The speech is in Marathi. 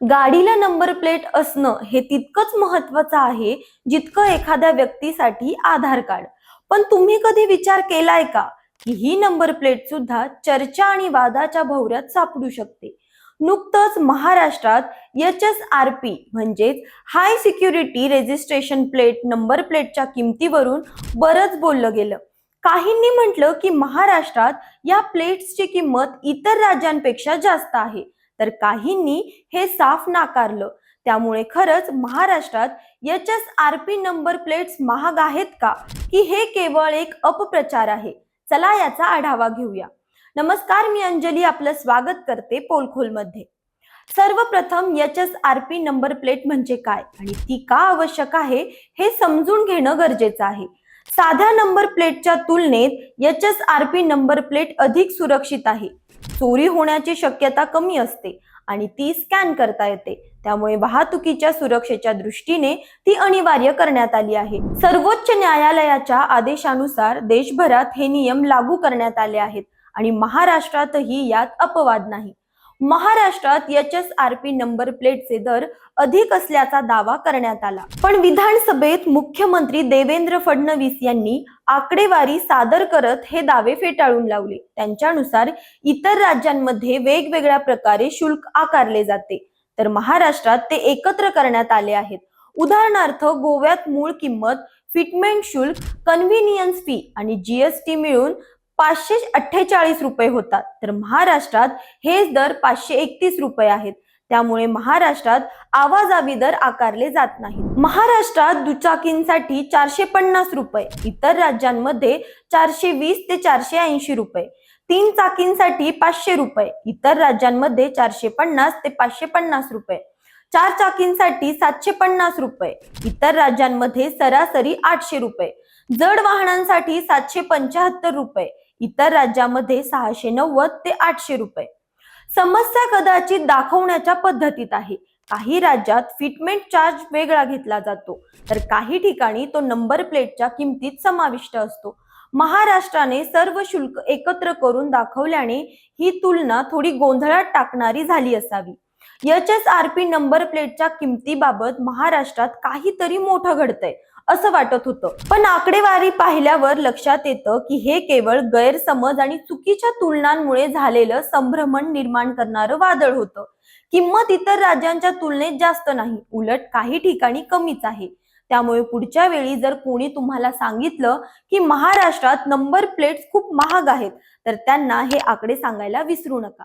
गाडीला नंबर प्लेट असणं हे तितकंच महत्वाचं आहे जितकं एखाद्या व्यक्तीसाठी आधार कार्ड. पण तुम्ही कधी विचार केलाय का की ही नंबर प्लेट सुद्धा चर्चा आणि वादाच्या भोवऱ्यात सापडू शकते? नुकतंच महाराष्ट्रात एच एस आर पी म्हणजेच high security registration plate number प्लेटच्या किमतीवरून बरंच बोललं गेलं. काहींनी म्हटलं की महाराष्ट्रात या प्लेट्सची किंमत इतर राज्यांपेक्षा जास्त आहे. तर काहींनी हे साफ नाकारलं. त्यामुळे खरंच महाराष्ट्रात H S R P number plates महाग आहेत का? की हे केवळ एक अपप्रचार आहे? चला याचा आढावा घेऊया. नमस्कार मी अंजली आपलं स्वागत करते पोलखोलमध्ये. सर्वप्रथम H S R P number plate म्हणजे काय? आणि ती का आवश्यक आहे हे समजून घेणं गरजेचं आहे. साध्या नंबर प्लेटच्या तुलनेत H S R P number plate अधिक सुरक्षित आहे. चोरी होण्याची शक्यता कमी असते आणि ती स्कॅन करता येते. त्यामुळे वाहतुकीच्या सुरक्षेच्या दृष्टीने ती अनिवार्य करण्यात आली आहे. सर्वोच्च न्यायालयाच्या आदेशानुसार देशभरात हे नियम लागू करण्यात आले आहेत आणि महाराष्ट्रातही यात अपवाद नाही. महाराष्ट्रात H S R P number प्लेटचे दर अधिक असल्याचा दावा करण्यात आला. पण विधानसभेत मुख्यमंत्री देवेंद्र फडणवीस यांनी आकडेवारी सादर करत हे दावे फेटाळून लावले. त्यांच्यानुसार इतर राज्यांमध्ये वेगवेगळ्या प्रकारे शुल्क आकारले जाते. तर महाराष्ट्रात ते एकत्र करण्यात आले आहेत. उदाहरणार्थ गोव्यात मूळ किंमत फिटमेंट शुल्क कन्व्हिनियन्स फी आणि जीएसटी मिळून पाचशे अठ्ठेचाळीस रुपये होतात. तर महाराष्ट्रात हेच दर पाचशे एकतीस रुपये आहेत. त्यामुळे महाराष्ट्रात आवाजावी दर आकारले जात नाहीत. महाराष्ट्रात दुचाकींसाठी चारशे पन्नास रुपये इतर राज्यांमध्ये चारशे वीस ते चारशे ऐंशी रुपये तीन चाकींसाठी पाचशे रुपये इतर राज्यांमध्ये चारशे पन्नास ते पाचशे पन्नास रुपये चार चाकींसाठी सातशे पन्नास रुपये इतर राज्यांमध्ये सरासरी आठशे रुपये जड वाहनांसाठी सातशे पंच्याहत्तर रुपये इतर राज्यामध्ये सहाशे नव्वद ते आठशे रुपये. समस्या कदाचित दाखवण्याच्या पद्धतीत आहे. काही राज्यात फिटमेंट चार्ज वेगळा घेतला जातो. तर काही ठिकाणी तो नंबर प्लेटच्या किमतीत समाविष्ट असतो. महाराष्ट्राने सर्व शुल्क एकत्र करून दाखवल्याने ही तुलना थोडी गोंधळात टाकणारी झाली असावी. H S R P number प्लेटच्या किमतीबाबत महाराष्ट्रात काहीतरी मोठं घडतंय. असं वाटत होतं. पण आकडेवारी पाहिल्यावर लक्षात येतं की हे केवळ गैरसमज आणि चुकीच्या तुलनांमुळे झालेलं संभ्रमण निर्माण करणारं वादळ होतं. किंमत इतर राज्यांच्या तुलनेत जास्त नाही उलट काही ठिकाणी कमीच आहे. त्यामुळे पुढच्या वेळी जर कोणी तुम्हाला सांगितलं की महाराष्ट्रात नंबर प्लेट्स खूप महाग आहेत तर त्यांना हे आकडे सांगायला विसरू नका.